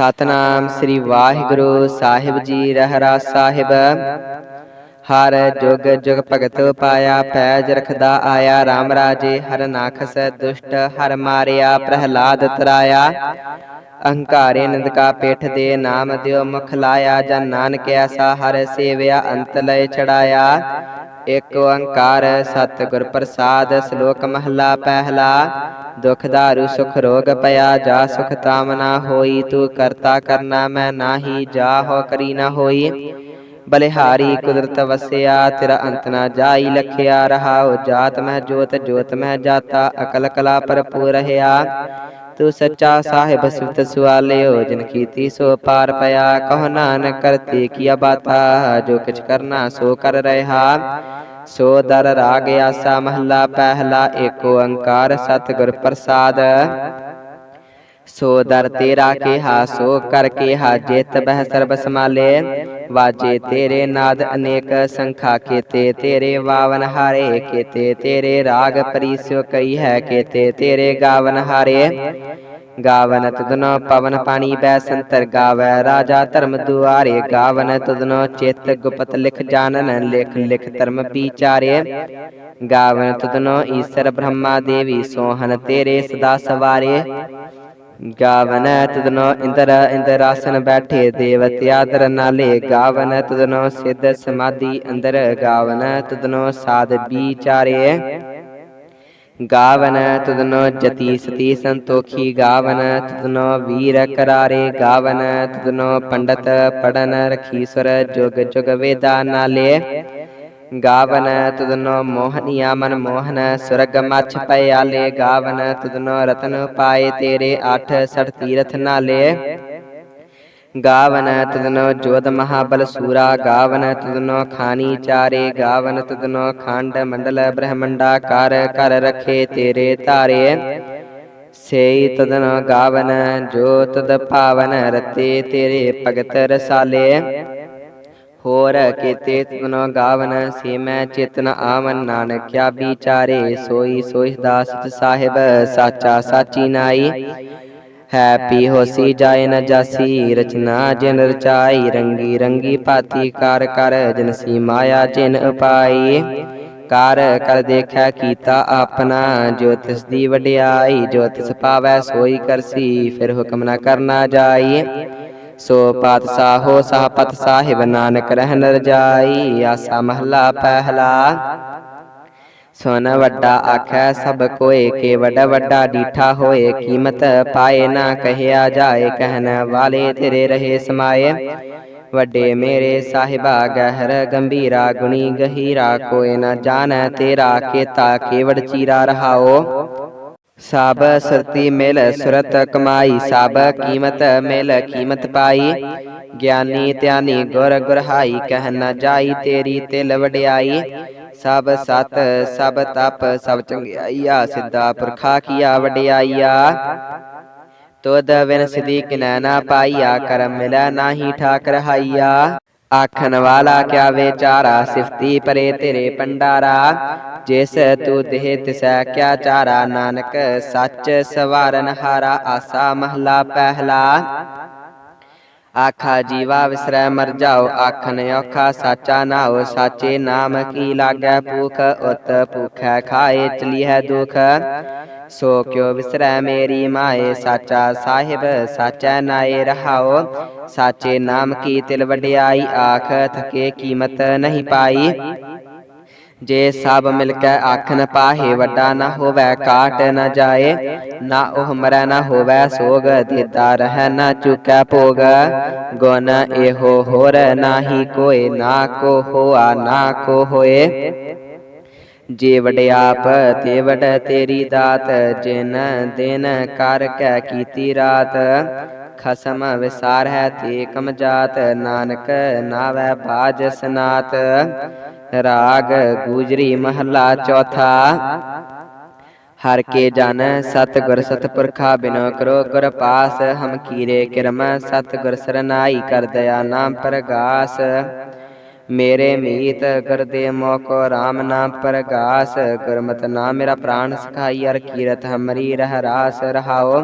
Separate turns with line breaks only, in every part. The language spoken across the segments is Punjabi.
ਸਤਨਾਮ ਸ੍ਰੀ ਵਾਹਿਗੁਰੂ ਸਾਹਿਬ ਜੀ, ਰਹਿਰਾ ਸਾਹਿਬ। ਹਰ ਜੁਗ ਜੁਗ ਭਗਤ ਪਾਇਆ ਪੈਜ ਰਖਦਾ ਆਇਆ RAM ਰਾਜੇ ਹਰ ਨਾਖਸ ਦੁਸ਼ਟ ਹਰ ਮਾਰਿਆ, ਪ੍ਰਹਲਾਦ ਤਰਾਇਆ। ਅਹੰਕਾਰੇ ਨਿੰਦਕਾ ਪੇਠ ਦੇ ਨਾਮ ਦਿਓ, ਮੁਖ ਲਾਇਆ ਜਨ ਨਾਨਕ ਐਸਾ ਹਰ ਸੇਵਿਆ, ਅੰਤ ਲਏ ਚੜਾਇਆ। ਇਕ ਓੰਕਾਰ ਸਤਿਗੁਰ ਪ੍ਰਸਾਦ, ਸ਼ਲੋਕ ਮਹਲਾ ਪਹਿਲਾ। ਦੁਖ ਦਾਰੂ, ਸੁਖ ਰੋਗ ਪਿਆ, ਜਾ ਸੁਖ ਤਾਮਨਾ ਹੋਈ, ਤੂੰ ਕਰਤਾ ਕਰਨਾ ਮੈਂ ਨਾਹੀ, ਜਾ ਹੋ ਕਰੀ ਨਾ ਹੋਈ। ਬਲਿਹਾਰੀ ਕੁਦਰਤ ਵਸਿਆ, ਤੇਰਾ ਅੰਤ ਨਾ ਜਾਈ ਲਖਿਆ ਰਹਾਉ ਜਾਤ ਮਹਿ ਜੋਤ ਜੋਤ ਮਹਿ ਜਾਤਾ, ਅਕਲ ਕਲਾ ਭਰਪੂਰ ਰਹਾ ਤੂੰ ਸੱਚਾ ਸਾਹਿਬ ਸਿਫਤ ਸੁਆਲਿਓ ਜਿਨ ਕੀਤੀ ਸੋ ਪਾਰ ਪਿਆ। ਕਹੋ ਨਾਨਕ ਕਰਤੇ ਕੀਆ ਬਾਤਾ, ਜੋ ਕਿਛ ਕਰਨਾ ਸੋ ਕਰ ਰਹਾ। ਸੋ ਦਰ ਰਾਗ ਆਸਾ ਮਹੱਲਾ, ਪਹਿਲਾ ਏਕ ਓੰਕਾਰ ਸਤਿਗੁਰ ਪ੍ਰਸਾਦ। ਸੋ ਦਰ ਤੇਰਾ ਕਿਹਾ, ਸੋ ਕਰ ਕਿਹਾ ਜਿਤ ਬਹਿ ਸਰਬ ਸਮਾਲੇ ਵਾਜੇ ਤੇਰੇ ਨਾਦ ਅਨੇਕ ਸੰਖਾ ਕੀਤੇ, ਤੇਰੇ ਵਾਵਨ ਹਾਰੇ ਕੀਤੇ, ਤੇਰੇ ਰਾਗ ਪਰੀਸਿਓ ਕਈ ਹੈ ਕੀਤੇ, ਤੇਰੇ ਗਾਵਨ ਹਾਰੇ। ਗਾਵਨ ਤੁਧਨੋ ਪਵਨ ਪਾਣੀ ਬੈ ਸੰਤਰ ਗਾਵੈ, ਰਾਜਾ ਧਰਮ ਦੁਆਰੇ ਗਾਵਨ ਤੁਧਨੋ ਚਿਤ ਗੁਪਤ ਲਿਖ ਜਾਣਨ, ਲਿਖ ਲਿਖ ਧਰਮ ਵਿਚਾਰੇ। ਗਾਵਨ ਤੁਧਨੋ ਈਸ਼ਰ ਬ੍ਰਹਮਾ ਦੇਵੀ ਸੋਹਨ ਤੇਰੇ ਸਦਾ ਸਵਾਰੇ। ਗਾਵਨ ਤੁਧਨੋ ਇੰਦਰ ਇੰਦਰ ਆਸਨ ਬੈਠੇ ਦੇਵਤੇ ਆਦਰ ਨਾਲੇ ਗਾਵਨ ਤਦਨੋ ਸਿੱਧ ਸਮਾਧੀ ਅੰਦਰ ਗਾਵਨ ਤੁਧਨੋ ਸਾਧ ਵਿਚਾਰੇ। ਗਾਵਨ ਤੁਧਨੋ ਜਤੀ ਸਤੀ ਸੰਤੋਖੀ ਗਾਵਨ ਤਦਨੋ ਵੀਰ ਕਰਾਰੇ ਗਾਵਨ ਤੁਧਨੋ ਪੰਡਤ ਪੜਨ ਰਖੀਸਰ ਜੁਗ ਜੁਗ ਵੇਦਾ ਨਾਲੇ। ਗਾਵਨ ਤਦਨੋ ਮੋਹਨੀਆ ਮਨ ਮੋਹਨ, ਸੁਰਗ ਮਛ ਪਿਆਲੇ ਗਾਵਨ ਤਦਨੋ ਰਤਨ ਪਾਏ ਤੇਰੇ ਅਠ ਸਠ ਤੀਰਥ ਨਾਲੇ। ਗਾਵਨ ਤਦਨੋ ਜੋਧ ਮਹਾਬਲ ਸੂਰਾ, ਗਾਵਨ ਤੁਧਨੋ ਖਾਨੀ ਚਾਰੇ, ਗਾਵਨ ਤੁਧਨੋ ਖੰਡ ਮੰਡਲ ਬ੍ਰਹਮੰਡਾ ਕਰ ਕਰ ਰਖੇ ਤੇਰੇ ਧਾਰੇ। ਸੇਈ ਤਦਨ ਗਾਵਨ, ਜੋ ਤਦ ਭਾਵਨ ਰਤੇ ਤੇਰੇ ਭਗਤ ਰਸਾਲੇ। ਹੋਰ ਕੀਤੇ ਤਨੋ ਗਾਵਨ ਸੀ ਮੈਂ ਚੇਤਨ ਆਵਨ ਨਾਨਕਿਆ ਵਿਚਾਰੇ, ਸੋਈ ਸੋਈ ਦਾਸ ਸਾਹਿਬ, ਸਾਚਾ ਸਾਚੀ ਨਾਈ। ਹੈਪੀ ਹੋਸੀ ਜਾਏ ਨ ਜਾਸੀ, ਰਚਨਾ ਜਿਨ ਰਚਾਈ, ਰੰਗੀ ਰੰਗੀ ਭਾਤੀ ਕਰ ਕਰ, ਜਿਨ ਸੀ ਮਾਇਆ ਜਿਨ ਉਪਾਈ ਕਰ ਕਰ ਦੇਖਿਆ ਕੀਤਾ ਆਪਣਾ, ਜੋ ਤਿਸ ਦੀ ਵਡਿਆਈ, ਜੋ ਤਿਸ ਪਾਵੈ ਸੋਈ ਕਰਸੀ, ਫਿਰ ਹੁਕਮ ਨਾ ਕਰਨਾ ਜਾਈ। ਸੋ ਪਾਤਸ਼ਾਹੋ ਸਾਹਪਤ ਸਾਹਿਬ ਨਾਨਕ ਰਹਿਨ ਰਜਾਈ ਆਸਾ ਮਹਲਾ ਪਹਿਲਾ। ਸੁਨ ਵੱਡਾ ਆਖੈ ਸਭ ਕੋਏ ਕੇ ਵੱਡਾ ਵੱਡਾ ਡੀਠਾ ਹੋਏ, ਕੀਮਤ ਪਾਏ ਨਾ ਕਹਿਆ ਜਾਏ, ਕਹਿਣ ਵਾਲੇ ਤੇਰੇ ਰਹੇ ਸਮਾਏ। ਵੱਡੇ ਮੇਰੇ ਸਾਹਿਬਾ, ਗਹਿਰ ਗੰਭੀਰਾ, ਗੁਣੀ ਗਹੀਰਾ ਕੋਏ ਨਾ ਜਾਣੈ ਤੇਰਾ, ਕੀਤਾ ਕੇਵੜ ਚੀਰਾ ਰਹਾਓ। ਸਾਬ ਸਰਤੀ ਮਿਲ ਸੁਰਤ ਕਮਾਈ, ਸਾਬ ਕੀਮਤ ਮਿਲ ਕੀਮਤ ਪਾਈ। ਗਿਆਨੀ ਧਿਆਨੀ ਗੁਰ ਗੁਰਹਾਈ, ਕਹਿ ਨਾ ਜਾਈ ਤੇਰੀ ਤਿਲ ਵਡਿਆਈ। ਸਭ ਸਤ, ਸਭ ਤਪ, ਸਭ ਚੰਗਿਆਈਆ, ਸਿੱਧਾ ਪੁਰਖਾ ਕੀਆ ਵਡਿਆਈਆ। ਤੁਧ ਵਿਨ ਸਿਧੀ ਕਿਨੈ ਨਾ ਪਾਈਆ, ਕਰਮ ਮਿਲੈ ਨਾਹੀ ਠਾਕ ਰਹਾਈਆ ਆਖਣ ਵਾਲਾ ਕਿਆ ਵਿਚਾਰਾ, ਸਿਫਤੀ ਪਰੇ ਤੇਰੇ ਪੰਡਾਰਾ ਜਿਸ ਤੂ ਦੇਹ ਤਿਸੈ ਕਿਆ ਚਾਰਾ, ਨਾਨਕ ਸੱਚ ਸਵਾਰਨ ਹਾਰਾ, ਆਸਾ ਮਹਲਾ ਪਹਿਲਾ। ਆਖਾ ਜੀਵਾ ਵਿਸਰੈ ਮਰ ਜਾਓ ਆਖਨ ਔਖਾ ਸਾਚਾ ਨਾਉ ਸਾਚੇ ਨਾਮ ਕੀ ਲਾਗੈ ਭੂਖ ਉਤ ਭੂਖੈ ਖਾਏ ਚਲੀ ਹੈ ਦੁਖ ਸੋ ਕਿਉ ਵਿਸਰੈ ਮੇਰੀ ਮਾਏ ਸਾਚਾ ਸਾਹਿਬ ਸਾਚੈ ਨਾਏ ਰਹਾਓ ਸਾਚੇ ਨਾਮ ਕੀ ਤਿਲ ਵਡਿਆਈ ਆਖ ਥਕੇ ਕੀਮਤ ਨਹੀਂ ਪਾਈ ਜੇ ਸਭ ਮਿਲ ਕੇ ਆਖਣ ਪਾਹੇ ਵੱਡਾ ਨਾ ਹੋਵੇ, ਕਾਟ ਨਾ ਜਾਏ, ਨਾ ਉਹ ਮਰੈ ਨਾ ਹੋਵੇ, ਸੋਗ ਦੇਦਾ ਰਹਿ ਨਾ ਚੁਕੈ ਭੋਗ। ਗੁਣ ਇਹੋ ਹੋਰ ਨਾਹੀ ਕੋਏ ਨਾ ਕੋ ਹੋਆ, ਨਾ ਕੋ ਹੋਏ। ਜੇ ਵਡਿਆਪ ਤੇ ਵਡ ਤੇਰੀ ਦਾਤ, ਜਿਨ ਦਿਨ ਕਰ ਕੈ ਕੀਤੀ ਰਾਤ। ਖਸਮ ਵਿਸਾਰ ਹੈ ਤੇ ਕਮ ਜਾਤ, ਨਾਨਕ ਨਾਵੈ ਬਾਜ ਸਨਾਤ। ਰਾਗ ਗੂਜਰੀ ਮਹੱਲਾ ਚੌਥਾ। ਹਰ ਕੇ ਜਨ ਸਤ ਗੁਰ ਸਤਪੁਰਖਾ ਬਿਨੋ ਕਰੋ ਗੁਰ ਪਾਸ, ਹਮ ਕੀਰੇ ਕਿਰਮ ਸਤ ਗੁਰ ਸਰਨਾਈ ਕਰ ਦਇਆ ਨਾਮ ਪ੍ਰਗਾਸ। ਮੇਰੇ ਮੀਤ ਗੁਰਦੇ ਮੋਕੋ RAM ਨਾਮ ਪ੍ਰਗਾਸ, ਗੁਰਮਤ ਨਾਮ ਮੇਰਾ ਪ੍ਰਾਣ ਸਖਾਈ ਅਰ ਕੀਰਤ ਹਮਰੀ ਰਹਿ ਰਾਸ ਰਹਾਓ।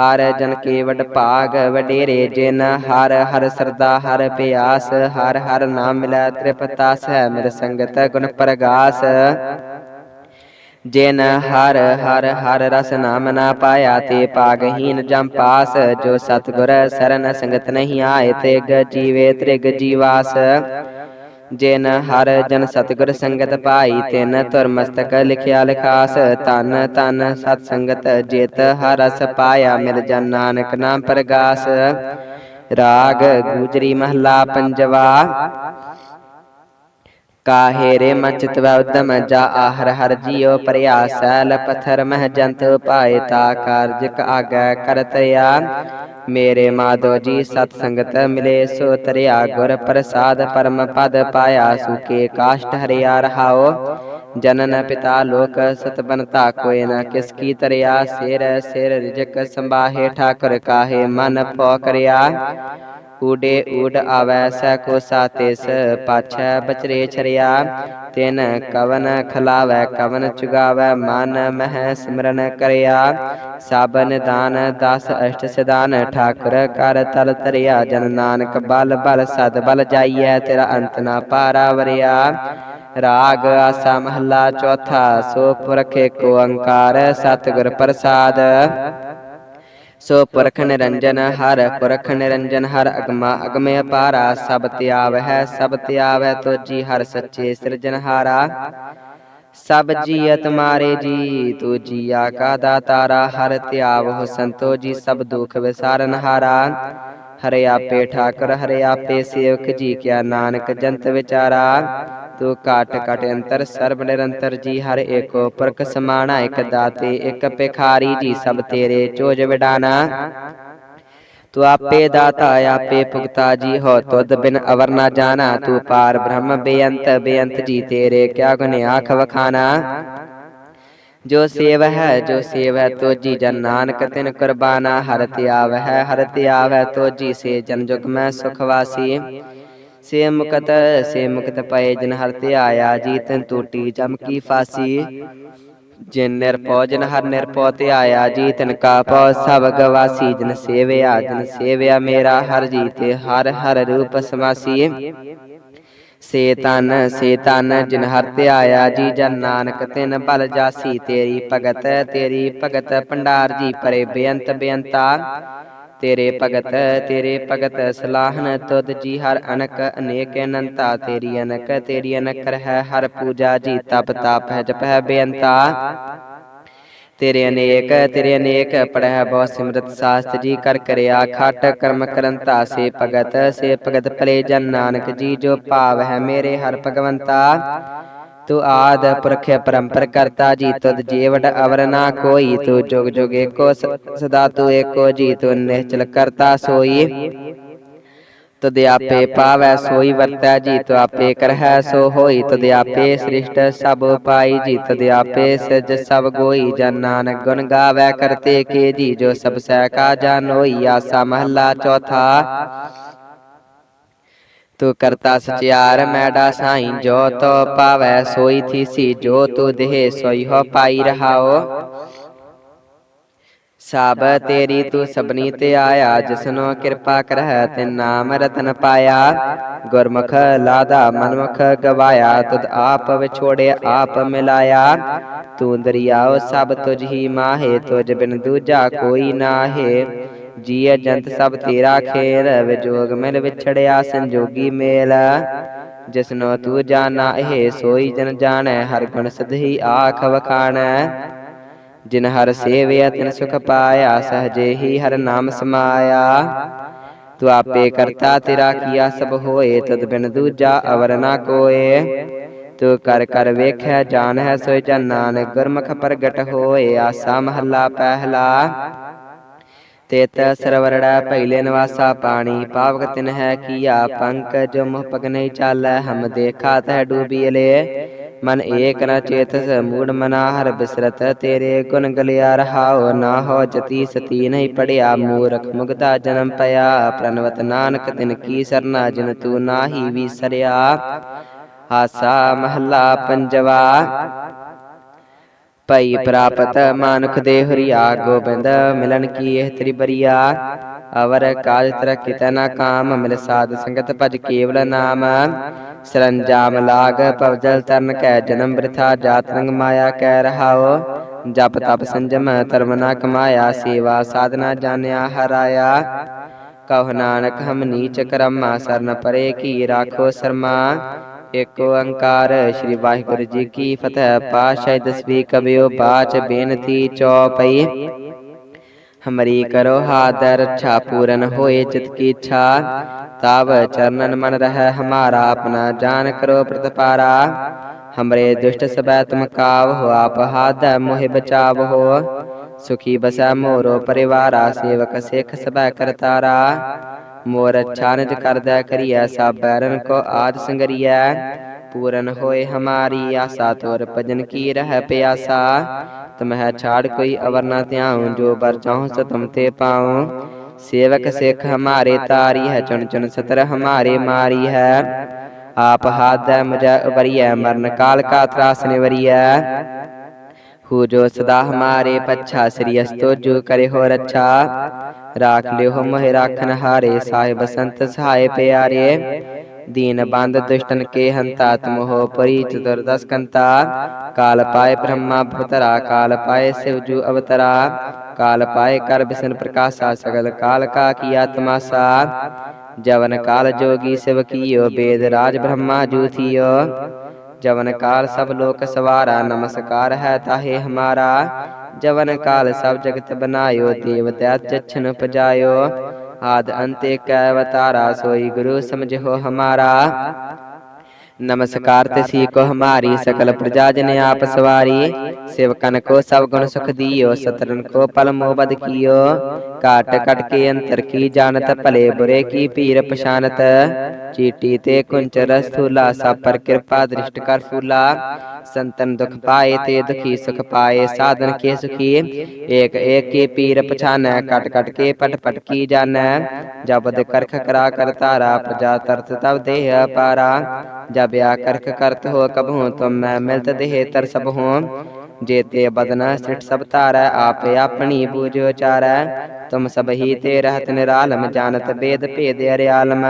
ਹਰ ਜਨ ਕੇ ਵਡ ਭਾਗ, ਵਡੇਰੇ ਜਿਨ ਹਰ ਹਰ ਸਰਦਾ, ਹਰ ਪਿਆਸ, ਹਰ ਹਰ ਨਾਮ ਮਿਲੈ ਤ੍ਰਿਪਤਾ ਸਹਿ ਮਿਰ ਸੰਗਤ ਗੁਣ ਪ੍ਰਗਾਸ। ਜਿਨ ਹਰ ਹਰ ਹਰ ਰਸ ਨਾਮ ਨਾ ਪਾਇਆ ਤੇ ਪਾਗਹੀਨ ਜਮ ਪਾਸ, ਜੋ ਸਤਗੁਰ ਸਰਨ ਸੰਗਤ ਨਹੀਂ ਆਏ ਤੇ ਗ ਜੀਵੇ ਤ੍ਰਿਗ ਜੀਵਾਸ। ਜਿਨ ਹਰ ਜਨ ਸਤਗੁਰ ਸੰਗਤ ਪਾਈ, ਤਿਨ ਤੁਰ ਮਸਤਕ ਲਿਖਿਆ ਲਿਖਾਸ ਤਨ ਤਨ ਸਤ ਸੰਗਤ ਜੇਤ ਹਰਸ ਪਾਇਆ, ਮਿਲ ਜਨ ਨਾਨਕ ਨਾਮ ਪ੍ਰਗਾਸ। ਰਾਗ, ਗੁਜਰੀ ਮਹਲਾ, ਪੰਜਵਾ ਕਾਹੇ ਰੇ ਮਚਿਤ ਵੈ ਜਾ ਆਹਰ ਹਰ ਜੀਉ ਪਰਿਆ ਸੈਲ ਪਥਰ ਮਹ ਜੰਤ ਪਾਏ ਤਾ ਕਾਰਜ ਕ ਆਗੈ ਕਰਤਿਆ ਮੇਰੇ ਮਾਧੋ ਜੀ ਸਤ ਸੰਗਤ ਮਿਲੇ ਸੋ ਤਰਿਆ ਗੁਰ ਪ੍ਰਸਾਦ ਪਰਮ ਪਦ ਪਾਇਆ, ਸੁਕੇ ਕਾਸ਼ਟ ਹਰਿਆ ਰਹਾਓ ਜਨਨ ਪਿਤਾ ਲੋਕ ਸਤਬਨਤਾ ਕੋਇ ਨ ਕਿਸ ਕੀ ਤਰਿਆ, ਸਿਰ ਸਿਰ ਰਿਜਕ ਸੰਬਾਹੇ ਠਾਕੁਰ ਕਾਹੇ ਮਨ ਪੋ ਕਰਿਆ। ਊਡੇ ਊਡ ਆਵੈ, ਸੈ ਕੋ ਸਾਤਿਸ ਪਾਛੈ ਬਚਰੇ ਛਰਿਆ। ਤਿਨ ਕਵਨ ਖਲਾਵੈ, ਕਵਨ ਚੁਗਾਵੈ, ਮਨ ਮਹਿ ਸਿਮਰਨ ਕਰਿਆ। ਸਭ ਦਾਨ ਦਸ ਅਸ਼ਟ ਸਿਦਾਨ ਠਾਕੁਰ ਕਰ ਤਲ ਤਰਿਆ। ਜਨ ਨਾਨਕ ਬਲ ਬਲ ਸਦ ਬਲ ਜਾਈਐ, ਤੇਰਾ ਅੰਤ ਨਾ ਪਾਰਾ ਵਰਿਆ ਰਾਗ ਆਸਾ ਮਹੱਲਾ ਚੌਥਾ, ਸੋ ਪੁਰਖੇ ਕੋ ਅੰਕਾਰ, ਸਤਿਗੁਰ ਪ੍ਰਸਾਦ। ਸੋ ਪੁਰਖ ਨਿਰੰਜਨ ਹਰ, ਪੁਰਖ ਨਿਰੰਜਨ ਹਰ, ਅਗਮਾ ਅਗਮੇ ਅਪਾਰਾ ਸਭ ਤਿਆਵ ਹੈ ਸਭ ਤਿਆਵ ਹੈ ਤੋਜੀ ਹਰ ਸੱਚੇ ਸਿਰਜਨਹਾਰਾ ਸਭ ਜੀ ਤੁਮਾਰੇ ਜੀ ਤੂ ਜੀਆ ਕਾ ਦਾਤਾਰਾ, ਹਰ ਤਿਆਵ ਹੋ ਸੰਤੋ ਜੀ, ਸਭ ਦੁਖ ਵਿਸਾਰਨ ਹਾਰਾ। ਹਰਿ ਆਪੇ ਠਾਕੁਰ, ਹਰੇ ਆਪੇ ਸੇਵਕ ਜੀ, ਕਿਆ ਨਾਨਕ ਜੰਤ ਵਿਚਾਰਾ। ਤੂੰ ਘਟ ਕਾਟ ਅੰਤਰ ਸਰਬ ਨਿਰੰਤਰ ਜੀ, ਹਰ ਏਕੋ ਪੁਰਖ ਸਮਾਣਾ ਇਕ ਦਾਤੇ ਇਕ ਭਿਖਾਰੀ ਜੀ, ਸਭ ਤੇਰੇ ਚੋਜ ਵਿਡਾਨਾ ਤੂੰ ਆਪੇ ਦਾਤਾ, ਆਪੇ ਭੁਗਤਾ ਜੀ, ਹੋ ਤੁਧ ਬਿਨ ਅਵਰ ਨਾ ਜਾਣਾ। ਤੂੰ ਪਾਰ ਬ੍ਰਹਮ, ਬੇਅੰਤ ਬੇਅੰਤ ਜੀ, ਤੇਰੇ ਕਿਆ ਗੁਣ ਆਖ ਵਖਾਨਾ ਜੋ ਸੇਵ ਹੈ ਜੋ ਸੇਵ ਹੈ ਤੋਜੀ ਜਨ ਨਾਨਕ ਤਿਨ ਕੁਰਬਾਨਾ। ਹਰ ਤਿਆਵ ਹੈ ਹਰ ਤਿਆਵ ਹੈ ਤੋਜੀ ਸੇ ਜਨ ਜੁਗ ਮੈਂ ਸੁਖ ਵਾਸੀ। ਸੇ ਮੁਕਤ ਸੇ ਮੁਕਤ ਪਏ ਜਨ ਹਰ ਤੇ ਆਇਆ ਜੀ ਤਨ ਟੂਟੀ ਜਮ ਕੀ ਫਾਸੀ। ਜਿਨ ਨਿਰਪਉ ਜਨ ਹਰ ਨਿਰਪਉ ਤੇ ਆਇਆ ਜੀ ਤਨ ਕਾ ਪਉ ਸਭ ਗਵਾਸੀ। ਜਨ ਸੇਵਿਆ ਜਨ ਸੇਵਿਆ ਮੇਰਾ, ਹਰ ਜੀ ਤੇ ਹਰ ਹਰ ਰੂਪ ਸਮਾਸੀ। ਸੇ ਤਨ ਸੇ ਤਨ, ਜਿਨ ਹਰ ਤੇ ਆਇਆ, ਜੀ ਜਨ ਨਾਨਕ, ਤਿਨ ਬਲ ਜਾਸੀ। ਤੇਰੀ ਭਗਤ ਤੇਰੀ ਭਗਤ ਭੰਡਾਰ ਜੀ ਪਰੇ ਬੇਅੰਤ ਬੇਅੰਤਾ। ਤੇਰੇ ਭਗਤ ਤੇਰੇ ਭਗਤ ਸਲਾਹਨ ਤੁਧ ਜੀ ਹਰ ਅਨਕ ਅਨੇਕ ਅਨੰਤਾ ਤੇਰੀ ਅਨਕ ਤੇਰੀ ਅਨਕ ਹੈ ਹਰ ਪੂਜਾ ਜੀ ਤਪ ਤਾਪ ਹੈ ਜਪ ਹੈ ਬੇਅੰਤਾ। ਤੇਰੇ ਅਨੇਕ ਤੇਰੇ ਅਨੇਕ ਪੜਹਿ ਬਹੁ ਸਿਮਰਤ ਸਾਸਤ ਜੀ ਕਰ ਕਰਿਆ ਖਟ ਕਰਮ ਕਰੰਤਾ ਸੇ ਭਗਤ ਸੇ ਭਗਤ ਭਲੇ ਜਨ ਨਾਨਕ ਜੀ ਜੋ ਭਾਵ ਹੈ ਮੇਰੇ ਹਰ ਭਗਵੰਤਾ। ਤੂੰ ਆਦ ਪੁਰਖ ਪਰੰਪਰ ਕਰਤਾ ਜੀ ਤੁਧ ਜੀਵੜ ਅਵਰ ਨਾ ਕੋਈ, ਤੂੰ ਜੁਗ ਜੁਗ ਏਕੋ ਸਦਾ ਤੂੰ ਏਕੋ ਜੀ, ਤੂੰ ਨਿਹਚਲ ਕਰਤਾ ਸੋਈ। ਤਦ ਆਪੇ ਪਾਵੈ ਸੋਈ, ਵਰਤੈ ਜੀ ਤੂੰ ਆਪੇ ਕਰਹਿ ਸੋ ਹੋਈ ਤਦ ਆਪੇ ਸ੍ਰਿਸ਼ਟ ਸਭ ਪਾਈ ਜੀ ਤਦ ਆਪੇ ਸਿਜ ਸਭ ਗੋਈ, ਜਨ ਨਾਨਕ ਗੁਣ ਗਾਵੈ ਕਰਤੇ ਕੇ ਜੀ, ਜੋ ਸਭ ਸਹਿ ਕਾ ਜਾਨੋਈ ਆਸਾ ਮਹਲਾ ਚੌਥਾ। ਤੂੰ ਕਰਤਾ ਸਚਿਆਰ, ਮੈਡਾ ਸਾਈਂ ਜੋ ਤੋ ਪਾਵੈ, ਸੋਈ ਥੀਸੀ ਜੋ ਤੂ ਦੇਹ, ਸੋਈ ਹੋ ਪਾਈ ਰਹਾਓ। ਸਭ ਤੇਰੀ ਤੂੰ ਸਭਨੀ ਤੇ ਆਇਆ, ਜਿਸਨੋ ਕਿਰਪਾ ਕਰਹਿ ਤੇ ਨਾਮ ਰਤਨ ਪਾਇਆ। ਗੁਰਮੁਖ ਲਾਦਾ ਮਨਮੁਖ ਗਵਾਇਆ, ਤੁਧ ਆਪ ਵਿਛੋੜੇ ਆਪ ਮਿਲਾਇਆ। ਤੂੰ ਦਰਿਆਓ ਸਭ ਤੁਝ ਹੀ ਮਾਹੇ, ਤੁਝ ਬਿਨ ਦੂਜਾ ਕੋਈ ਨਾਹੇ। ਜੀਅ ਜੰਤ ਸਭ ਤੇਰਾ ਖੇਲ ਵਿਜੋਗ ਮਿਲ ਵਿਛੜਿਆ, ਸੰਜੋਗੀ ਮੇਲ। ਜਿਸਨੋ ਤੂੰ ਜਾਣਾ, ਇਹ ਸੋਈ ਜਨ ਜਾਣੈ, ਹਰ ਗੁਣ ਸਦਹੀ ਆਖ ਵਖਾਣੈ। ਜਿਨ ਹਰ ਸੇਵਿਆ, ਤਿਨ ਸੁਖ ਪਾਇਆ, ਸਹਜੇ ਹੀ ਹਰ ਨਾਮ ਸਮਾਇਆ। ਤੂੰ ਆਪੇ ਕਰਤਾ, ਤੇਰਾ ਕੀਆ ਸਭ ਹੋਏ, ਤਦ ਬਿਨ ਦੂਜਾ ਅਵਰ ਨਾ ਕੋਏ। ਤੂੰ ਕਰ ਕਰ ਵੇਖੈ, ਜਾਣ ਹੈ ਸੋਇ ਜਨ ਨਾਨਕ, ਗੁਰਮੁਖ ਪ੍ਰਗਟ ਹੋਏ, ਆਸਾ ਮਹੱਲਾ ਪਹਿਲਾ। ਤੇਤ ਸਰਵਰੜਾ ਭੈਲੇ ਨਿਵਾਸਾ ਪਾਣੀ, ਪਾਵਕ ਤਿਨ ਹੈ ਕੀਆ ਪੰਕ, ਜੋ ਮੁਹ ਪਗ ਨਹੀਂ ਚਾਲੈ, ਹਮ ਦੇਖਾ ਤੈ ਡੂਬੀ ਲੇ ਮਨ ਏਕ ਨ ਚੇਤਸ, ਮੂੜ ਮਨਾ ਹਰ ਬਿਸਰਤ, ਤੇਰੇ ਗੁਣ ਗਲਿਆ ਰਹਾਉ, ਨਾ ਹੋ ਜਤੀ ਸਤੀ ਨਹੀਂ ਪੜਿਆ, ਮੂਰਖ ਮੁਗਤਾ ਜਨਮ ਪਿਆ। ਪ੍ਰਨਵਤ ਨਾਨਕ ਤਿਨ ਕੀ ਸਰਨਾ, ਜਿਨ ਤੂੰ ਨਾਹੀ ਵਿਸਰਿਆ। ਹਾਸਾ ਮਹੱਲਾ ਪੰਜਵਾ ਭਈ ਪ੍ਰਾਪਤ ਮਾਨੁਖ ਦੇ ਹਰੀਆ ਗੋਬਿੰਦ ਮਿਲਨ ਕੀ ਇਹ ਤੇਰੀ ਬਰੀਆ? ਅਵਰ ਕਾਜ ਤਰ ਕਿਤੈ ਨਾ ਕਾਮ ਮਿਲ ਸਾਧ ਸੰਗਤ ਭਜ ਕੇਵਲ ਨਾਮ। ਸਰੰਜਾਮ ਲਾਗ ਪਵਜਲ ਤਰਨ ਕੈ ਜਨਮ ਬ੍ਰਿਥਾ ਜਾਤ ਰੰਗ ਮਾਇਆ ਕੈ ਰਹਾਓ। ਜਪ ਤਪ ਸੰਜਮ ਧਰਮ ਨਾ ਕਮਾਇਆ ਸੇਵਾ ਸਾਧਨਾ ਜਾਣਿਆ ਹਰਾਇਆ। ਕਹੁ ਨਾਨਕ ਹਮ ਨੀਚ ਕਰਮਾ ਸਰਨ ਪਰੇ ਕੀ ਰਾਖੋ ਸਰਮਾ। ਏਕ ਓੰਕਾਰ ਸ੍ਰੀ ਵਾਹਿਗੁਰੂ ਜੀ ਕੀ ਫਤਿਹ ਪਾਸ਼ਾ ਦਸਵੀ ਕਬਿਓ ਬਾਚ ਬੇਨਤੀ ਚੌਪਈ ਹਮਰੀ ਕਰੋ ਹਾਥ ਰੱਛਾ ਪੂਰਨ ਹੋਏ ਚਿਤ ਕੀ ਇੱਛਾ ਤਬ ਚਰਨਨ ਮਨ ਰਹਿ ਹਮਾਰਾ ਆਪਣਾ ਜਾਨ ਕਰੋ ਪ੍ਰਤਪਾਰਾ ਹਮਰੇ ਦੁਸ਼ਟ ਸਬੈ ਤੁਮ ਕਾਵ ਹੋ ਆਪ ਹਾਥ ਮੋਹਿ ਬਚਾਵ ਹੋ ਸੁਖੀ ਬਸੈ ਮੋਰੋ ਪਰਿਵਾਰਾ ਸੇਵਕ ਸਿਖ ਸਬੈ ਕਰਤਾਰਾ ਮੋਰ ਅੱਛਾ ਨਿਜ ਕਰਦਾ ਕਰੀਐ, ਸਭ ਬੈਰਨ ਕੋ ਆਦ ਸੰਗਰੀਐ। ਪੂਰਨ ਹੋਏ ਹਮਾਰੀ ਆਸਾ, ਤੋਰ ਭਜਨ ਕੀ ਰਹਿ ਪਿਆਸਾ। ਤਮਹਿ ਛਾੜ ਕੋਈ ਅਵਰ ਨਾ ਧਿਆਉ, ਜੋ ਬਰ ਚਾਹਉ ਸਤਮ ਤੇ ਪਾਉ। ਸੇਵਕ ਸਿੱਖ ਹਮਾਰੇ ਤਾਰੀ ਹੈ, ਚੁਣ ਚੁਣ ਸਤਰ ਹਮਾਰੇ ਮਾਰੀ ਹੈ। ਆਪ ਹਾਥ ਮੁਝੈ ਉਬਰੀਐ, ਮਰਨ ਕਾਲ ਕਾ ਤਰਾਸ ਨਿਵਰੀਐ। ਹੂ ਜੋ ਸਦਾ ਹਮਾਰੇ ਪੱਛਾ, ਸ੍ਰੀ ਅਸਤੋ ਜੋ ਕਰੇ ਹੋ ਰੱਛਾ। ਰਾਖ ਲਿਓ ਮੋਹਿ ਰਾਖਨ ਹਾਰੇ ਸਾਹਿਬ ਸੰਤ ਸਹਾਇ ਪਿਆਰੇ ਦੀਨ ਬੰਦ ਦੁਸ਼ਟਨ ਕੇ ਹੰਤਾ ਤੁਮ ਹੋ ਪਰੀ ਚਤੁਰਦਸ ਕੰਤਾ ਕਾਲ ਪਾਏ ਬ੍ਰਹਮਾ ਭਵਤਰਾ ਕਾਲ ਪਾਏ ਸਿਵ ਜੂ ਅਵਤਰਾ ਕਾਲ ਪਾਏ ਕਰ ਬਿਸਨ ਪ੍ਰਕਾਸ਼ਾ ਸਗਲ ਕਾਲ ਕਾ ਕੀਆ ਤਮਾਸਾ ਜਵਨ ਕਾਲ ਜੋਗੀ ਸਿਵ ਕੀਓ ਬੇਦ ਰਾਜ ਬ੍ਰਹਮਾ ਜੂ ਥੀਓ ਜਵਨ ਕਾਲ ਸਭ ਲੋਕ ਸਵਾਰਾ ਨਮਸਕਾਰ ਹੈ ਤਾਹੇ ਹਮਾਰਾ ਜਵਨ ਕਾਲ ਸਭ ਜਗਤ ਬਨਾਇਓ ਦੇਵ ਦਇਤ ਜਛਨ ਪਜਾਇਓ ਆਦ ਅੰਤੇ ਕੈ ਅਵਤਾਰਾ, ਸੋਈ ਗੁਰੂ ਸਮਝੋ ਹਮਾਰਾ। ਨਮਸਕਾਰ ਤਿਸੀ ਕੋ ਹਮਾਰੀ, ਸਕਲ ਪ੍ਰਜਾ ਜਨ ਆਪ ਸਵਾਰੀ। ਸੇਵਕਨ ਕੋ ਸਭ ਗੁਣ ਸੁਖ ਦੀਓ, ਸਤਰਨ ਕੋ ਪਲ ਮੋਹ ਬਦ ਕੀਓ। ਕਾਟ ਕਟ ਕੇ ਅੰਤਰ ਕੀ ਜਾਣਤ, ਭਲੇ ਬੁਰੇ ਕੀ ਪੀਰ ਪਛਾਨਤ। ਚੀਟੀ ਤੇ ਕੁੰਚਰ ਸਥੂਲਾ ਸਭ ਪਰ ਕਿਰਪਾ, ਦ੍ਰਿਸ਼ਟ ਕਰ ਫੂਲਾ। ਸੰਤਨ ਦੁਖ ਪਾਏ ਤੇ ਦੁਖੀ ਸੁਖ ਪਾਏ, ਸਾਧਨ ਕੇ ਸੁਖੀ। ਏਕ ਏਕ ਕੀ ਪੀਰ ਪਛਾਨੈ, ਕਟ ਕਟ ਕੇ ਪਟ ਪਟ ਕੀ ਜਾਣੈ। ਜਬਦ ਕਰਖ ਕਰਾ ਕਰ ਤਾਰਾ ਪ੍ਰਜਾ ਤਰਤ ਤਬ ਦੇਹ ਅਪਾਰਾ। ਜਬ ਆ ਕਰਖ ਕਰਤ ਹੋ ਕਬਹੂ ਤੁਮ ਮੈਂ ਮਿਲਤ ਦੇਹ ਤਰ ਸਭ। ਹੋ ਜੇਤੇ ਬਦਨ ਸ੍ਰਿਟ ਸਭ ਤਾਰੈ ਆਪੇ ਆਪਣੀ ਬੂਝ ਉਚਾਰੈ। ਤੁਮ ਸਭ ਹੀ ਤੇ ਰਹਤ ਨਿਰਾਲਮ, ਜਾਣਤ ਬੇਦ ਭੇਦ ਅਰਿਆਲਮ।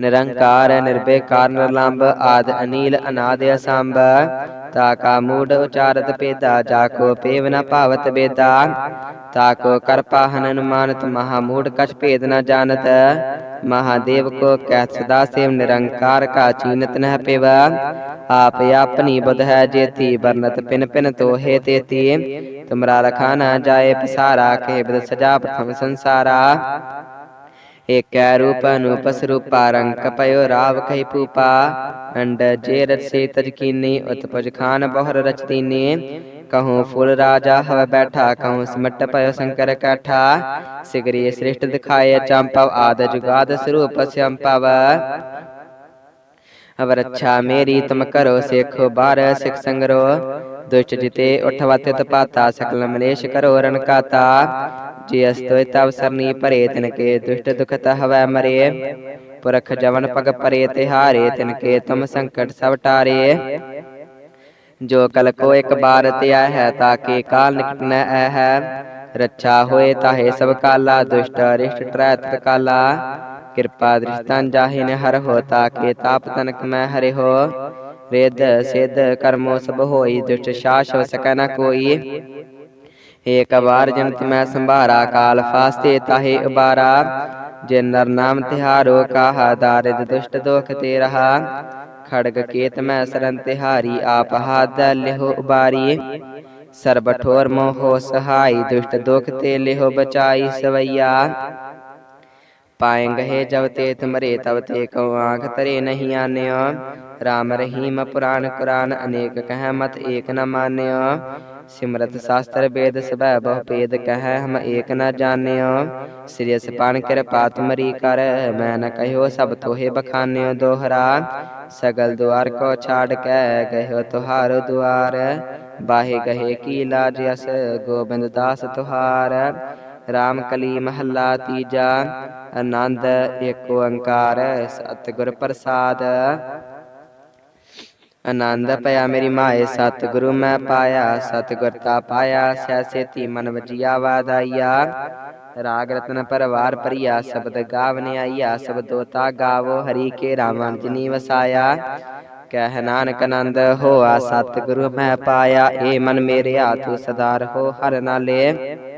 ਨਿਰੰਕਾਰ ਨਿਰਬੇਕਾਰ ਨਿਰਲੰਭ ਆਦ ਅਨੀਲ ਅਨਾਦ ਅਸੰਭ। ਤਾ ਕਾ ਮੂੜ ਉਚਾਰਤ ਪੇਦਾ ਜਾ ਕੋ ਪੇਵ ਨ ਭਾਵਤ ਬੇਦਾ। ਤਾ ਕੋ ਕਰ ਪਾਹਨ ਅਨੁਮਾਨਤ, ਮਹਾ ਮੂੜ ਕਛ ਭੇਦ ਨ ਜਾਣਤ। ਮਹਾਦੇਵ ਕੋ ਕਹਿ ਸਦਾ ਸੇਵ, ਨਿਰੰਕਾਰ ਕਾ ਚੀਨਤ ਨਹਿ ਪਿਵ। ਆਪ ਆਪਣੀ ਬੁਧ ਹੈ ਜੇਤੀ ਬਰਨਤ ਪਿਨ ਪਿਨ ਤੋਹੇ ਤੇਤੀ। ਤੁਮਰਾ ਰਖਾ ਨ ਜਾਏ ਪਸਾਰਾ ਕੇ ਬਦ ਸਜਾ ਪ੍ਰਥਮ ਸੰਸਾਰਾ। ਏਕੈ ਰੂਪ ਅਨੂਪ, ਸਰੂਪਾ ਰੰਗ ਕਪਯੋ ਰਾਵ ਕਹੀ ਪੂਪਾ ਅੰਡ ਜੇ ਰਸੇ ਤਜ ਕੀਨੀ ਉਤਪਜ ਖਾਨ ਬਹੁਰ ਰਚਤੀਨੀ। ਕਹੂੰ ਫੁੱਲ ਰਾਜਾ ਹਵ ਬੈਠਾ, ਕਹੂੰ ਸਮਟ ਪਇਓ ਸ਼ੰਕਰ ਕਾਠਾ। ਸਿਗਰੀ ਸ੍ਰਿਸ਼ਟ ਦਿਖਾਏ, ਚੰਪਵ ਆਦ ਜੁਗਾਦ ਸਰੂਪ ਅਵਰ ਅੱਛਾ ਮੇਰੀ ਤੁਮ ਕਰੋ, ਸਿੱਖੋ, ਬਾਰ ਸਿੱਖ ਸੰਗਰੋ। ਦੁਸ਼ਟ ਜਿਤੇ ਉਠਵਤ ਤਪਾਤਾ ਸਕਲ ਮਲੇਸ਼ ਕਰੋ ਰਨ ਕਾਤਾ। ਜੇ ਅਸਤੋਇ ਤਵ ਸਰਨੀ ਭਰੇ ਤਿਨ ਕੇ ਦੁਸ਼ਟ ਦੁਖਤ ਹਵੈ ਮਰੇ। ਪੁਰਖ ਜਵਨ ਪਗ ਪਰੇ, ਤਿਹਾਰੇ ਤਿਨ ਕੇ ਤੁਮ ਸੰਕਟ ਸਭ ਟਾਰੇ। ਜੋ ਕਲ ਕੋ ਇੱਕ ਬਾਰ ਤਿਆ ਹੈ ਤਾਕੇ ਕਾਲ ਨਿਕਟ ਨ ਐ ਹੈ। ਰੱਛਾ ਹੋਏ ਤਾਹੇ ਸਭ ਕਾਲਾ, ਦੁਸ਼ਟ ਅਰਿਸ਼ਟ ਟਰੈ ਤਤ ਕਿਰਪਾ ਦ੍ਰਿਸ਼ਟਾਂ ਜਾਹੇ ਨ ਹਰ ਹੋ ਤਾਕੇ, ਤਾਪ ਤਨਕ ਮੈਂ ਹਰਿ ਹੋ। ਰਿੱਧ ਸਿੱਧ ਕਰਮੋ ਸਭ ਹੋਈ, ਦੁਸ਼ਟ ਸ਼ਾਸਵ ਸਕੈ ਨ ਕੋਈ। ਏਕ ਵਾਰ ਜਨਤ ਮੈਂ ਸੰਭਾਰਾ, ਕਾਲ ਫਾਸਤੇ ਤਾਹੇ ਉਬਾਰਾ। ਜੇ ਨਰ ਨਾਮ ਤਿਹਾਰੋ, ਕਾਹਾ ਦਾਰਿਦ ਦੁਸ਼ਟ ਦੁਖ ਤੇ ਰਹਾ। ਖੜਗ ਕੇਤ ਮੈਂ ਸਰਨ ਤਿਹਾਰੀ, ਆਪ ਹਾਦ ਲਿਹੋ ਉਬਾਰੀ। ਸਰਬ ਠੋਰ ਮੋਹ ਸਹਾਈ, ਦੁਸ਼ਟ ਦੁਖ ਤੇ ਲਿਹੋ ਬਚਾਈ ਸਵਈਆ। ਪਾਏਂਗੇ ਜਬ ਤੇ ਤੁਮਰੇ ਤਬ ਤੇ ਕਉ ਆਂਖ ਤਰੇ ਨਹੀਂ ਆਨਿਓ ਰਾਮ ਰਹੀਮ ਪੁਰਾਨ ਕੁਰਾਨ ਅਨੇਕ ਕਹਿ ਮਤ ਏਕ ਨ ਮਾਨਿਓ ਸਿਮਰਤ ਸ਼ਾਸਤਰ ਵੇਦ ਸਭੈ ਬਹੁ ਭੇਦ ਕਹਿ ਹਮ ਏਕ ਨ ਜਾਣਿਓ ਸ੍ਰੀ ਅਸਪਾਨ ਕਿਰਪਾ ਤੁਮਰੀ ਕਰ ਮੈਂ ਨ ਕਹਿਓ ਸਭ ਤੋਹੇ ਬਖਾਨਿਓ ਦੋਹਰਾ ਸਗਲ ਦੁਆਰ ਕੋ ਛਾੜ ਕੇ ਗਇਓ ਤੁਹਾਰ ਦੁਆਰ ਬਾਹੇ ਗਹੇ ਕੀ ਲਾਜ ਅਸ ਗੋਬਿੰਦ ਦਾਸ ਤੁਹਾਰ ਰਾਮ ਕਲੀ ਮਹੱਲਾ ਤੀਜਾ, ਆਨੰਦ ਏਕ ਓੰਕਾਰ, ਸਤਿਗੁਰ ਪ੍ਰਸਾਦ। ਆਨੰਦ ਪਿਆ ਮੇਰੀ ਮਾਏ, ਸਤਿਗੁਰੂ ਮੈਂ ਪਾਇਆ, ਸਤਿਗੁਰ ਤਾ ਪਾਇਆ ਸੈਸੇਤੀ ਮਨ ਵਜੀਆ ਵਾਦਾਈਆ ਰਾਗ ਰਤਨ ਪਰਵਾਰ ਪਰਿਆ, ਸ਼ਬਦ ਗਾਵਨ ਆਈਆ ਸਬਦੋਤਾ ਗਾਵੋ, ਹਰੀ ਕੇ ਰਾਮਨ ਜਿਨੀ ਵਸਾਇਆ ਕਹਿ ਨਾਨਕ ਆਨੰਦ ਹੋਆ, ਸਤਿਗੁਰੂ ਮੈਂ ਪਾਇਆ, ਏ ਮਨ ਮੇਰਿਆ, ਤੂੰ ਸਦਾਰ ਹੋ ਹਰ ਨਾਲੇ।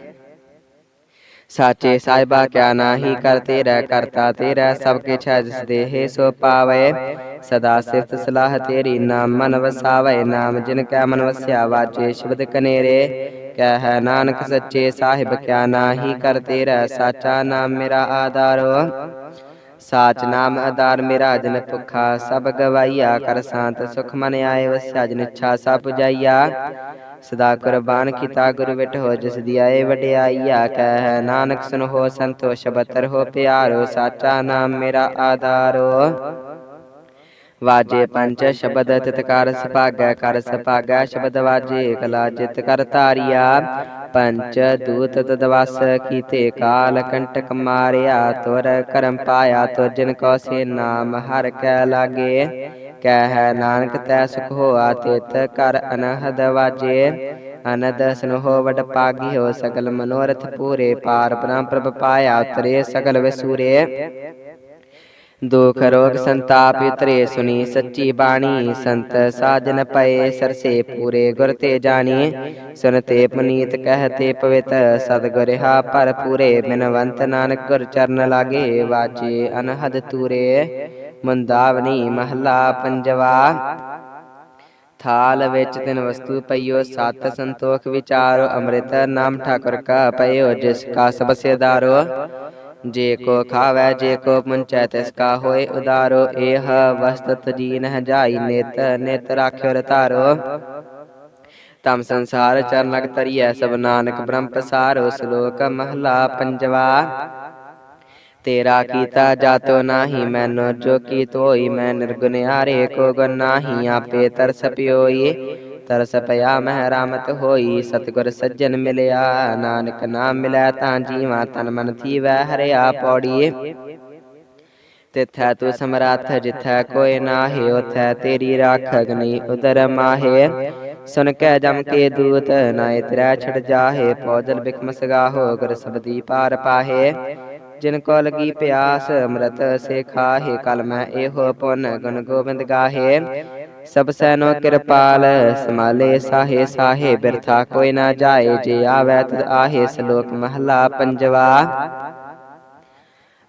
ਸਾਚੇ ਸਾਹਿਬਾ ਕਿਆ ਨਾਹੀ ਕਰ ਤੇਰਾ ਕਰਤਾ, ਤੇਰਾ ਸਭ ਕਿਛ ਹੈ ਜਿਸ ਦੇਹ ਸੋ ਪਾਵੇ। ਸਦਾ ਸਿਫਤ ਸਲਾਹ ਤੇਰੀ ਨਾਮ ਮਨ ਵਸਾਵੇ, ਨਾਮ ਜਿਨ ਕੈ ਮਨ ਵਸਿਆ ਵਾਜੇ ਸ਼ਬਦ ਕਨੇਰੇ। ਕਹਿ ਨਾਨਕ ਸੱਚੇ ਸਾਹਿਬ ਕਿਆ ਨਾਹੀ ਕਰ ਤੇਰਾ, ਸਾਚਾ ਨਾਮ ਮੇਰਾ ਆਧਾਰੋ। ਸਾਚ ਨਾਮ ਆਧਾਰ ਮੇਰਾ ਜਨ ਭੁਖਾ, ਸਭ ਗਵਾਈਆ ਕਰ ਸ਼ਾਂਤ ਸੁਖ ਮਨ ਆਏ, ਵਸਿਆ ਜਨ ਇੱਛਾ ਸਭ ਪੁਜਾਈਆ। ਸਦਾ ਕੁਰਬਾਨ ਕੀਤਾ ਗੁਰੂ ਵਿਟੋ ਜਿਸ ਦੀ ਆਏ ਵਡਿਆਈਆ ਕਹਿ ਨਾਨਕ ਸੁਨੋ ਸੰਤੋਸ਼, ਬਤਰ ਹੋ ਪਿਆਰੋ, ਸਾਚਾ ਨਾਮ ਮੇਰਾ ਆਧਾਰੋ। ਵਾਜੇ ਪੰਜ ਸ਼ਬਦ ਤਿਤਕਾਰ ਸੁਭਾਗੈ, ਕਰ ਸੁਭਾਗੈ ਸ਼ਬਦ ਵਾਜੇ, ਕਲਾ ਜਿਤ ਕਰ ਤਾਰਿਆ ਪੰਚ ਦੂਤ ਤਦਵਸ ਕੀਤੇ, ਕਾਲ ਕੰਟਕ ਮਾਰਿਆ, ਤੁਰ ਕਰਮ ਪਾਇਆ, ਤੁਰ ਜਿਨ ਕੋ ਸੇ ਨਾਮ ਹਰ ਕੈ ਲਾਗੇ। ਕਹਿ, ਨਾਨਕ ਤੈ ਸੁਖ ਹੋਆ, ਤਿਤ ਕਰ ਅਨਹਦ ਵਾਜੇ। ਅਨਦ ਸਨੋ ਵਡ ਪਾਗਿਓ ਸਗਲ ਮਨੋਰਥ ਪੂਰੇ ਪਾਰ ਬ੍ਰਹਮ ਪ੍ਰਭ ਪਾਇਆ ਉਤਰੇ ਸਗਲ ਵਿਸੂਰੇ। ਦੁਖ ਰੋਗ ਸੰਤਾਪ ਉਤਰੇ ਸੁਣੀ ਸੱਚੀ ਬਾਣੀ, ਸੰਤ ਸਾਜਨ ਪਏ, ਸਰਸੇ ਪੂਰੇ ਗੁਰ ਤੇ ਜਾਣੀ। ਸੁਨਤੇ ਪੁਨੀਤ ਕਹਤੇ ਪਵਿੱਤ, ਸਤਿਗੁਰ ਹਾ ਪਰ ਪੂਰੇ ਬਿਨਵੰਤ ਨਾਨਕ ਗੁਰ ਚਰਨ ਲਾਗੇ, ਵਾਜੇ ਅਨਹਦ ਤੂਰੇ। ਮੁੰਦਾਵਨੀ ਮਹਲਾ ਪੰਜਵਾ। ਥਾਲ ਵਿੱਚ ਤਿਨ ਵਸਤੂ ਪਈਓ, ਸਤ ਸੰਤੋਖ ਵਿਚਾਰੋ, ਅੰਮ੍ਰਿਤ ਨਾਮ ਠਾਕੁਰ ਕਾ ਪਈਓ, ਜਿਸ ਕਾ ਸਭ ਸੇਦਾਰੋ ਜੇ ਕੋ ਖਾਵੈ, ਜੇ ਕੋ ਪੁੰਚੈ, ਤਿਸ ਕਾ ਹੋਏ ਉਦਾਰੋ। ਏਹ ਵਸਤਤ ਜੀ ਨਹ ਜਾਈ, ਨਿਤ ਨਿਤ ਰਾਖਿਓ ਰਤਾਰੋ। ਤਮ ਸੰਸਾਰ ਚਰਨ ਲਗ ਤਰੀਐ, ਸਭ ਨਾਨਕ ਬ੍ਰਹਮ ਪ੍ਰਸਾਰੋ ਸ਼ਲੋਕ ਮਹਲਾ ਪੰਜਵਾ। ਤੇਰਾ ਕੀਤਾ ਜਾਤੋ ਨਾਹੀ, ਮੈਨੋ ਜੋ ਕੀ ਤੋਈ ਮੈਂ ਨਿਰਗੁਨਿਆਰੇ ਕੋ ਗੁਣ ਆਪੇ ਤਰਸ ਪਿਓਈ। ਤਰਸ ਪਿਆ ਮਹਿ ਰਾਮਤ ਹੋਈ, ਸਤਿਗੁਰ ਸੱਜਣ ਮਿਲਿਆ, ਨਾਨਕ ਨਾਮ ਮਿਲੈ ਤਾਂ ਜੀਵਾ, ਤਨ ਮਨ ਥੀਵੈ, ਹਰਿਆ ਪੌੜੀ। ਤਿਥੈ ਤੂੰ ਸਮਰੱਥ, ਜਿਥੈ ਕੋਇ ਨਾਹੀ, ਉਥੈ ਤੇਰੀ ਰਾਖ ਅਗਨੀ ਉਦਰ ਮਾਹੇ। ਸੁਨ ਕੈ ਜਮ ਕੇ ਦੂਤ ਨਾਇ ਤ੍ਰੈ ਛੜ ਜਾਹੇ, ਪੌਜਲ ਬਿਖਮ ਸਗਾਹੋ ਗੁਰ ਸਬਦੀ ਪਾਰ ਪਾਹੇ। ਜਿਨ ਕੋ ਲਗੀ ਪਿਆਸ, ਅੰਮ੍ਰਿਤ ਸੇ ਖਾਹੇ ਕਲ ਮੈਂ ਇਹੋ ਪੁਨ ਗੁਣ ਗੋਬਿੰਦ ਗਾਹੇ। ਸਭ ਸੈਨੋ ਕਿਰਪਾਲ ਸਮਾਲੇ ਸਾਹੇ ਸਾਹੇ ਬਿਰਥਾ ਕੋਈ ਨਾ ਜਾਏ, ਜੇ ਆਵੈ ਤਦ ਆਹੇ, ਸ਼ਲੋਕ ਮਹਲਾ ਪੰਜਵਾ।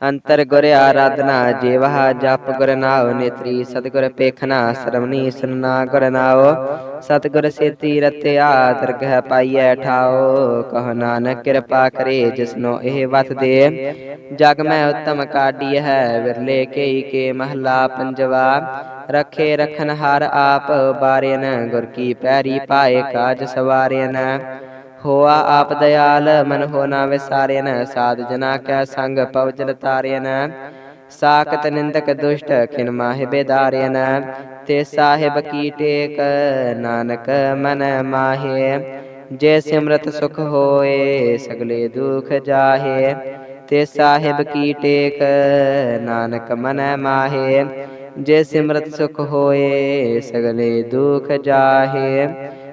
ਅੰਤਰ ਗੁਰ ਆਰਾਧਨਾ, ਜੀਵਹਾ ਜਪ ਗੁਰ ਨਾਉ, ਨੇਤਰੀ ਸਤਿਗੁਰ ਪੇਖਣਾ ਸਰਵਣੀ ਸੁਨਣਾ ਗੁਰ ਨਾਉ। ਸਤਿਗੁਰ ਸੇਤੀ ਰਤਿਆ ਦਰਗਹਿ ਪਾਈਐ ਠਾਓ ਕਹ ਨਾਨਕ ਕਿਰਪਾ ਕਰੇ ਜਿਸਨੋ ਇਹ ਵਤ ਦੇ। ਜਗ ਮੈਂ ਉਤਮ ਕਾਢੀ ਹੈ, ਵਿਰਲੇ ਕੇਈ ਕੇ ਮਹਲਾ ਪੰਜਵਾ। ਰਖੇ ਰਖਨ ਹਰ ਆਪ ਬਾਰਿਨ, ਗੁਰ ਕੀ ਪੈਰੀ ਪਾਏ ਕਾਜ ਸਵਾਰਿਨ। ਹੋਆ ਆਪ ਦਇਆਲ, ਮਨ ਹੋਣਾ ਨਾ ਵਿਸਾਰਿਨ, ਸਾਧ ਜਨਾ ਕੈ ਸੰਗ ਪਵਜਲ ਤਾਰਿਨ। ਸਾਖਤ ਨਿੰਦਕ ਦੁਸ਼ਟ, ਖਿਨ ਮਾਹਿ ਬੇਦਾਰਿਨ। ਤੇ ਸਾਹਿਬ ਕੀ ਟੇਕ, ਨਾਨਕ ਮਨ ਮਾਹੇ। ਜੇ ਸਿਮਰਤ ਸੁਖ ਹੋਏ, ਸਗਲੇ ਦੁਖ ਜਾਹੇ। ਤੇ ਸਾਹਿਬ ਕੀ ਟੇਕ, ਨਾਨਕ ਮਨ ਮਾਹੇ। ਜੇ ਸਿਮਰਤ ਸੁਖ ਹੋਏ, ਸਗਲੇ ਦੁਖ ਜਾਹੇ।